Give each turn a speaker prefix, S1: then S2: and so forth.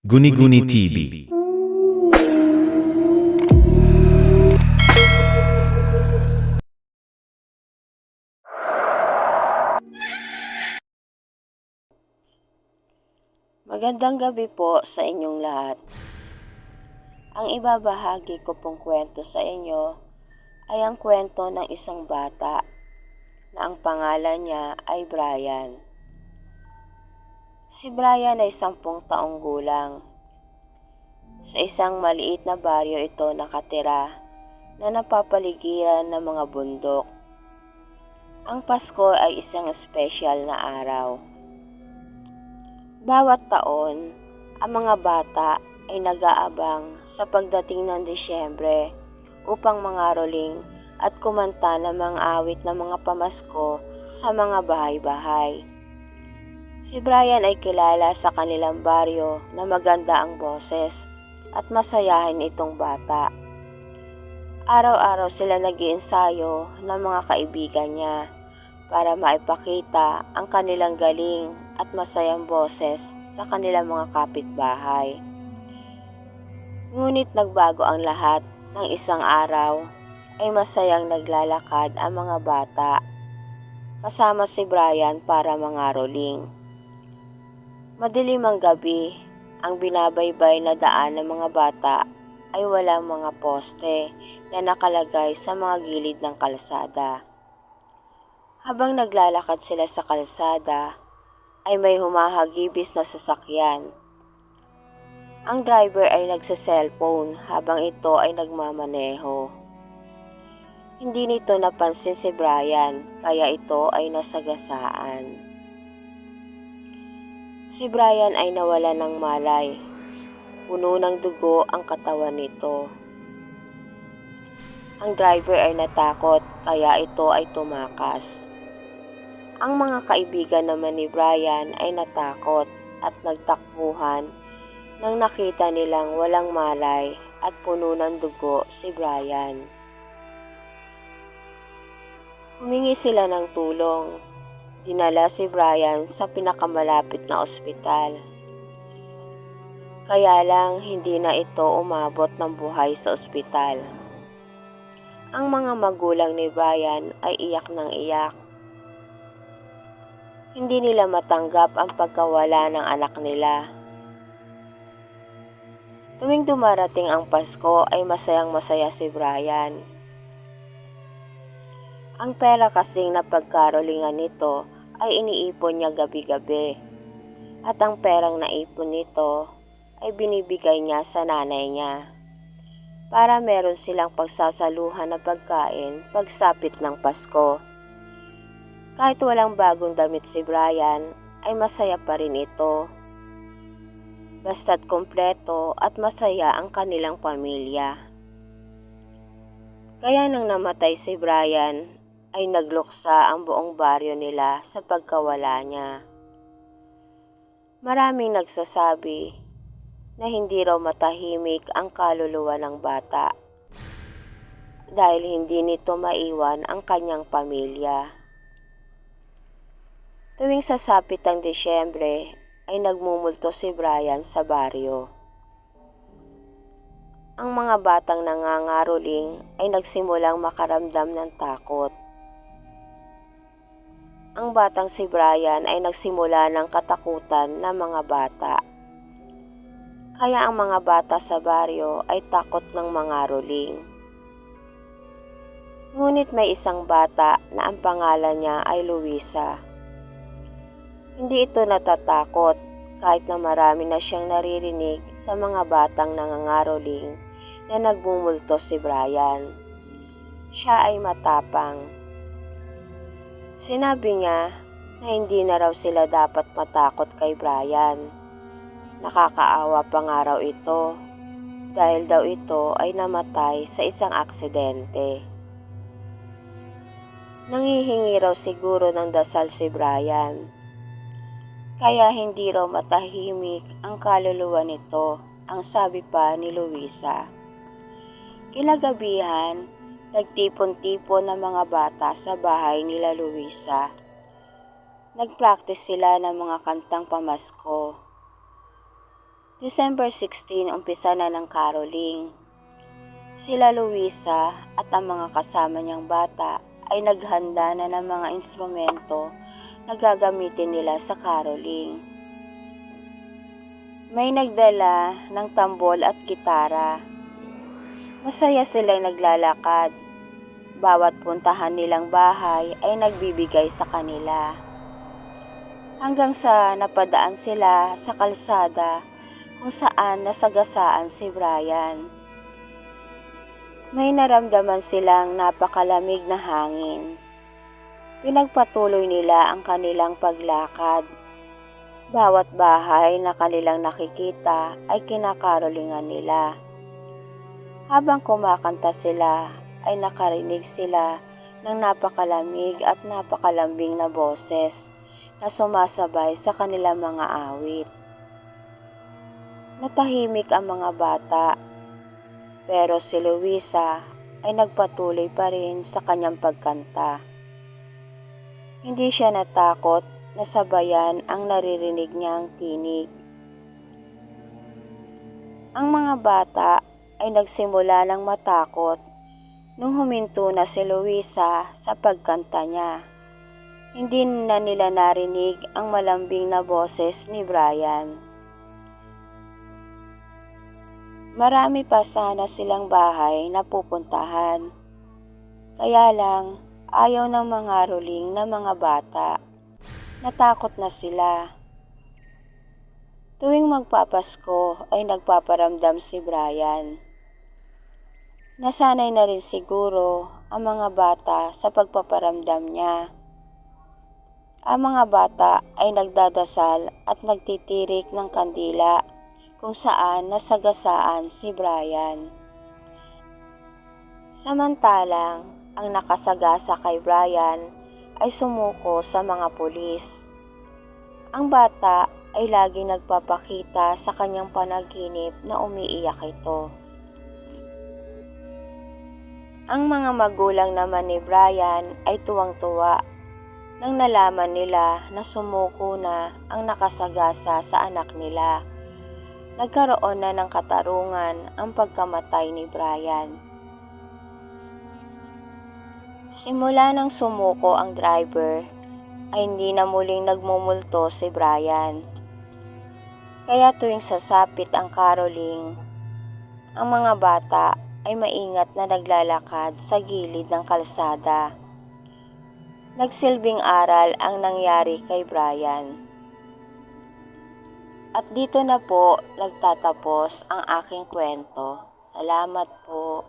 S1: Guni-Guni TV
S2: Magandang gabi po sa inyong lahat. Ang ibabahagi ko pong kwento sa inyo ay ang kwento ng isang bata na ang pangalan niya ay Brian. Si Brian ay sampung taong gulang. Sa isang maliit na baryo ito nakatira na napapaligiran ng mga bundok. Ang Pasko ay isang espesyal na araw. Bawat taon, ang mga bata ay nag-aabang sa pagdating ng Disyembre upang mangaroling at kumanta ng mga awit ng mga pamasko sa mga bahay-bahay. Si Brian ay kilala sa kanilang baryo na maganda ang boses at masayahin itong bata. Araw-araw sila nag-iensayo ng mga kaibigan niya para maipakita ang kanilang galing at masayang boses sa kanilang mga kapitbahay. Ngunit nagbago ang lahat ng isang araw ay masayang naglalakad ang mga bata kasama si Brian para mangaroling. Madilim ang gabi, ang binabaybay na daan ng mga bata ay walang mga poste na nakalagay sa mga gilid ng kalsada. Habang naglalakad sila sa kalsada, ay may humahagibis na sasakyan. Ang driver ay nagsa-cellphone habang ito ay nagmamaneho. Hindi nito napansin si Brian kaya ito ay nasagasaan. Si Brian ay nawala ng malay. Puno ng dugo ang katawan nito. Ang driver ay natakot kaya ito ay tumakas. Ang mga kaibigan naman ni Brian ay natakot at nagtakbuhan nang nakita nilang walang malay at puno ng dugo si Brian. Humingi sila ng tulong. Dinala si Brian sa pinakamalapit na ospital. Kaya lang hindi na ito umabot ng buhay sa ospital. Ang mga magulang ni Brian ay iyak ng iyak hindi nila matanggap ang pagkawala ng anak nila. Tuwing dumarating ang Pasko ay masayang masaya si Brian. Ang pera kasing napagkarolingan nito ay iniipon niya gabi-gabi. At ang perang naipon nito ay binibigay niya sa nanay niya. Para meron silang pagsasaluhan na pagkain pagsapit ng Pasko. Kahit walang bagong damit si Brian, ay masaya pa rin ito. Basta't kompleto at masaya ang kanilang pamilya. Kaya nang namatay si Brian, ay nagluksa ang buong baryo nila sa pagkawala niya. Maraming nagsasabi na hindi raw matahimik ang kaluluwa ng bata dahil hindi nito maiwan ang kanyang pamilya. Tuwing sasapit ang Disyembre ay nagmumulto si Brian sa baryo. Ang mga batang nangangaroling ay nagsimulang makaramdam ng takot. Ang batang si Brian ay nagsimula ng katakutan ng mga bata. Kaya ang mga bata sa baryo ay takot ng mangaroling. Ngunit may isang bata na ang pangalan niya ay Luisa. Hindi ito natatakot kahit na marami na siyang naririnig sa mga batang nangangaroling na nagbumulto si Brian. Siya ay matapang. Sinabi niya na hindi na raw sila dapat matakot kay Brian. Nakakaawa pa nga raw ito dahil daw ito ay namatay sa isang aksidente. Nangihingi raw siguro ng dasal si Brian kaya hindi raw matahimik ang kaluluwa nito, ang sabi pa ni Luisa. Kilagabihan, nagtipon-tipon ng mga bata sa bahay nila Luisa. Nagpractice sila ng mga kantang pamasko. December 16, umpisa na ng caroling. Sila Luisa at ang mga kasama niyang bata ay naghanda na ng mga instrumento na gagamitin nila sa caroling. May nagdala ng tambol at gitara. Masaya silang naglalakad. Bawat puntahan nilang bahay ay nagbibigay sa kanila. Hanggang sa napadaan sila sa kalsada kung saan nasagasaan si Brian. May naramdaman silang napakalamig na hangin. Pinagpatuloy nila ang kanilang paglakad. Bawat bahay na kanilang nakikita ay kinakarolingan nila. Habang kumakanta sila, ay nakarinig sila ng napakalamig at napakalambing na boses na sumasabay sa kanilang mga awit. Natahimik ang mga bata, pero si Luisa ay nagpatuloy pa rin sa kanyang pagkanta. Hindi siya natakot na sabayan ang naririnig niyang tinig. Ang mga bata ay nagsimula ng matakot nung huminto na si Luisa sa pagkanta niya. Hindi na nila narinig ang malambing na boses ni Brian. Marami pa sana silang bahay na pupuntahan. Kaya lang, ayaw ng mga ruling na mga bata. Natakot na sila. Tuwing magpapasko ay nagpaparamdam si Brian. Nasanay na rin siguro ang mga bata sa pagpaparamdam niya. Ang mga bata ay nagdadasal at nagtitirik ng kandila kung saan nasagasaan si Brian. Samantalang, ang nakasagasa kay Brian ay sumuko sa mga pulis. Ang bata ay laging nagpapakita sa kanyang panaginip na umiiyak ito. Ang mga magulang naman ni Brian ay tuwang-tuwa nang nalaman nila na sumuko na ang nakasagasa sa anak nila nagkaroon na ng katarungan ang pagkamatay ni Brian. Simula nang sumuko ang driver, ay hindi na muling nagmumulto si Brian. Kaya tuwing sasapit ang caroling, ang mga bata ay maingat na naglalakad sa gilid ng kalsada. Nagsilbing aral ang nangyari kay Brian. At dito na po nagtatapos ang aking kwento. Salamat po.